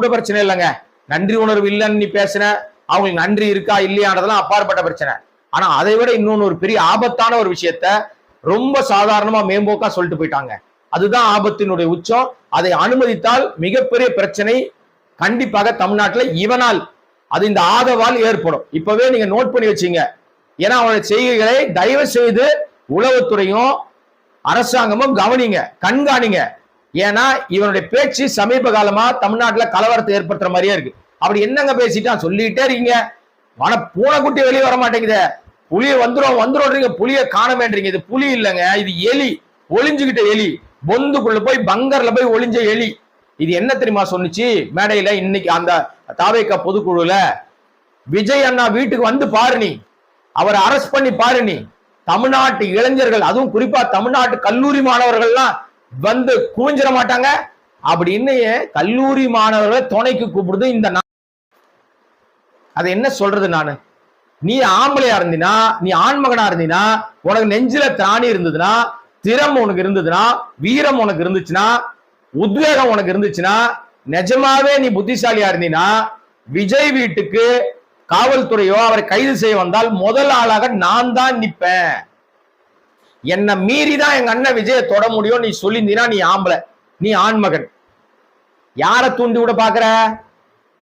கூட பிரச்சனை இல்லைங்க. நன்றி உணர்வு இல்லைன்னு நீ பேசின அவங்களுக்கு நன்றி இருக்கா இல்லையான்றதெல்லாம் அப்பாற்பட்ட பிரச்சனை. ஆனா அதை விட இன்னொன்னு ஒரு பெரிய ஆபத்தான ஒரு விஷயத்த ரொம்ப சாதாரணமா மேம்போக்கா சொல்லிட்டு போயிட்டாங்க. அதுதான் ஆபத்தினுடைய உச்சம். அதை அனுமதித்தால் மிகப்பெரிய பிரச்சனை கண்டிப்பாக தமிழ்நாட்டில் இவனால் அது இந்த ஆதவால் ஏற்படும். இப்பவே நீங்க நோட் பண்ணி வச்சீங்க. ஏன்னா அவனுடைய செய்கைகளை தயவு செய்து உளவுத்துறையும் அரசாங்கமும் கவனிங்க கண்காணிங்க. ஏன்னா இவனுடைய பேச்சு சமீப காலமா தமிழ்நாட்டுல கலவரத்தை ஏற்படுத்துற மாதிரியே இருக்கு. அப்படி என்னங்க பேசிட்டான் சொல்லிட்டே இருக்கீங்க. ஆனா பூனைக்குட்டி வெளியே வர மாட்டேங்குதே. புலிய வந்துடும் வந்துரும் புலிய காணமேன்றீங்க. இது புலி இல்லைங்க. இது எலி. ஒளிஞ்சுகிட்ட எலி. பொந்துக்குள்ள போய் பங்கர்ல போய் ஒளிஞ்ச எலி. இது என்ன தெரியுமா சொன்னிச்சு? மேடையில இன்னைக்கு அந்த தாவேக்கா பொதுக்குழுல விஜய் அண்ணா வீட்டுக்கு வந்து பாரு நீ. அவரை அரெஸ்ட் பண்ணி பாரு நீ. தமிழ்நாட்டு இளைஞர்கள் அதுவும் குறிப்பா தமிழ்நாட்டு கல்லூரி மாணவர்கள்லாம் வந்து குவிஞ்சிட மாட்டாங்க. அப்படின்னு கல்லூரி மாணவர்களை துணைக்கு கூப்பிடுது இந்த அது என்ன சொல்றது நானு? நீ ஆம்பளையா இருந்தினா நீ ஆண்மகனா இருந்தினா உனக்கு நெஞ்சில திராணி இருந்ததுன்னா திறம் உனக்கு இருந்ததுன்னா வீரம் உனக்கு இருந்துச்சுன்னா உத்வேகம் உனக்கு இருந்துச்சுன்னா நிஜமாவே நீ புத்திசாலியா இருந்தீனா விஜய் வீட்டுக்கு காவல்துறையோ அவரை கைது செய்ய வந்தால் முதல் ஆளாக நான் தான் நிற்பேன் என்னை மீறி தான் எங்க அண்ணன் விஜயை தொட முடியும் நீ சொல்லியிருந்தீனா நீ ஆம்பளை. நீ ஆண்மகன். யாரை தூண்டி விட பாக்குற